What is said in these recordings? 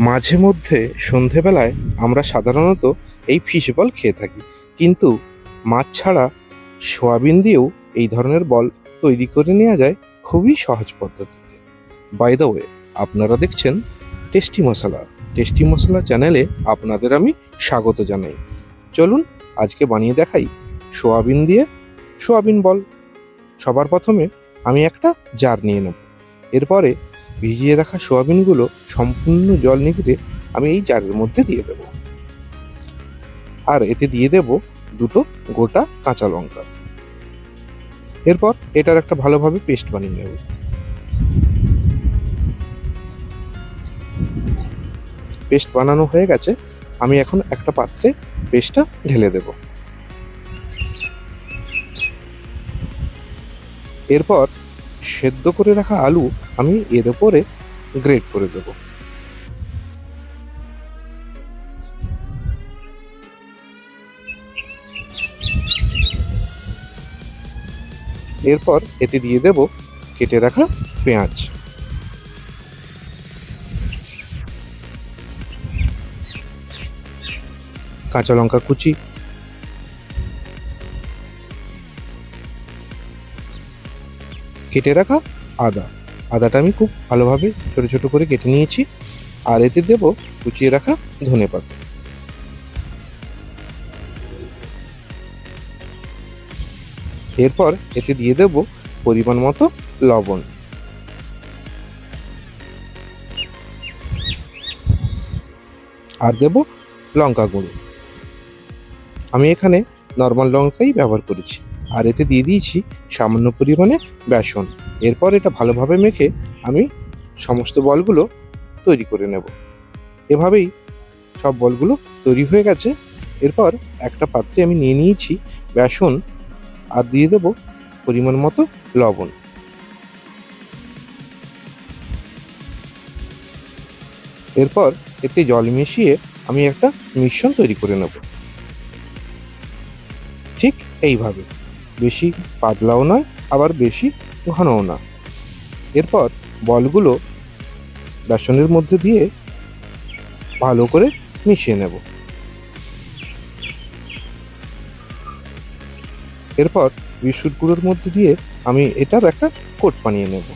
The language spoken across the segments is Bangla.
মাঝে মধ্যে সন্ধেবেলায় আমরা সাধারণত এই ফিশ বল খেয়ে থাকি। কিন্তু মাছ ছাড়া সোয়াবিন দিয়েও এই ধরনের বল তৈরি করে নেওয়া যায় খুবই সহজ পদ্ধতিতে। বাই দ্য ওয়ে আপনারা দেখছেন টেস্টি মশলা টেস্টি মশলা চ্যানেলে আপনাদের আমি স্বাগত জানাই। চলুন আজকে বানিয়ে দেখাই সোয়াবিন দিয়ে সোয়াবিন বল সবার প্রথমে আমি একটা জার নিয়ে নেব। এরপরে ভিজিয়ে রাখা সোয়াবিনগুলো সম্পূর্ণ জল নিগড়ে আমি এই জারের মধ্যে দিয়ে দেব। আর এতে দিয়ে দেব দুটো গোটা কাঁচা লঙ্কা। এরপর এটার একটা ভালোভাবে পেস্ট বানিয়ে নেব। পেস্ট বানানো হয়ে গেছে। আমি এখন একটা পাত্রে পেস্টটা ঢেলে দেব। এরপর সেদ্ধ করে রাখা আলু আমি এর ওপরে গ্রেট করে দেব। এরপর এতে দিয়ে দেব কেটে রাখা পেঁয়াজ। কাঁচা লঙ্কা কুচি কেটে রাখা আদা। আদাটা আমি খুব ভালোভাবে ছোটো ছোটো করে কেটে নিয়েছি। আর এতে দেব কুচিয়ে রাখা ধনে পাতা। এরপর এতে দিয়ে দেব পরিমাণ মতো লবণ। আর দেব লঙ্কা গুঁড়ো। আমি এখানে নর্মাল লঙ্কাই ব্যবহার করেছি। আর এতে দিয়ে দিয়েছি সামান্য পরিমাণে বেসন। এরপর এটা ভালোভাবে মেখে আমি সমস্ত বলগুলো তৈরি করে নেব। এভাবেই সব বলগুলো তৈরি হয়ে গেছে। এরপর একটা পাত্রে আমি নিয়ে নিয়েছি বেসন আর দিয়ে দেব পরিমাণ মতো লবণ। এরপর এতে জল মিশিয়ে আমি একটা মিশ্রণ তৈরি করে নেব। ঠিক এইভাবে। বেশি পাতলাও নয়, আবার বেশি ঘনও না। এরপর বলগুলো বেসনের মধ্যে দিয়ে ভালো করে মিশিয়ে নেব। এরপর বিস্কুট গুঁড়োর মধ্যে দিয়ে আমি এটার একটা কোট বানিয়ে নেব।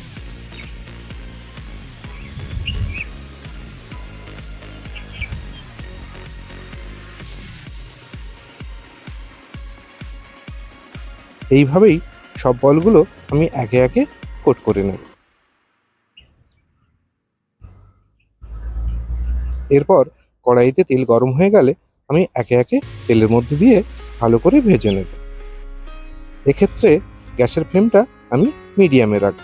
এইভাবেই সব বলগুলো আমি একে একে কোট করে নেব। এরপর কড়াইতে তেল গরম হয়ে গেলে আমি একে একে তেলের মধ্যে দিয়ে ভালো করে ভেজে নেব। এক্ষেত্রে গ্যাসের ফ্লেমটা আমি মিডিয়ামে রাখব।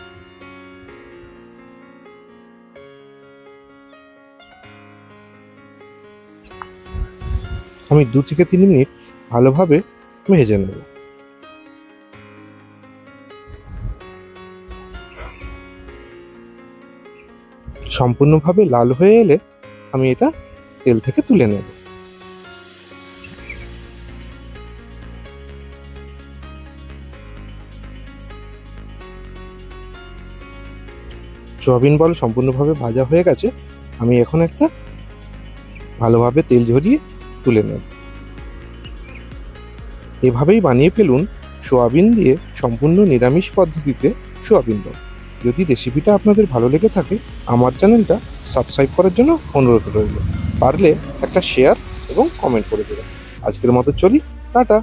আমি দু থেকে তিন মিনিট ভালোভাবে ভেজে নেব। সম্পূর্ণভাবে লাল হয়ে এলে আমি এটা তেল থেকে তুলে নেব। সয়াবিন বল সম্পূর্ণভাবে ভাজা হয়ে গেছে, আমি এখন একটা ভালোভাবে তেল ঝরিয়ে তুলে নেব। এভাবেই বানিয়ে ফেলুন সোয়াবিন দিয়ে সম্পূর্ণ নিরামিষ পদ্ধতিতে সোয়াবিন বল। যদি রেসিপিটা আপনাদের ভালো লেগে থাকে, আমার চ্যানেলটা সাবস্ক্রাইব করার জন্য অনুরোধ রইল। পারলে একটা শেয়ার এবং কমেন্ট করে দেবেন। আজকের মতো চলি, টাটা।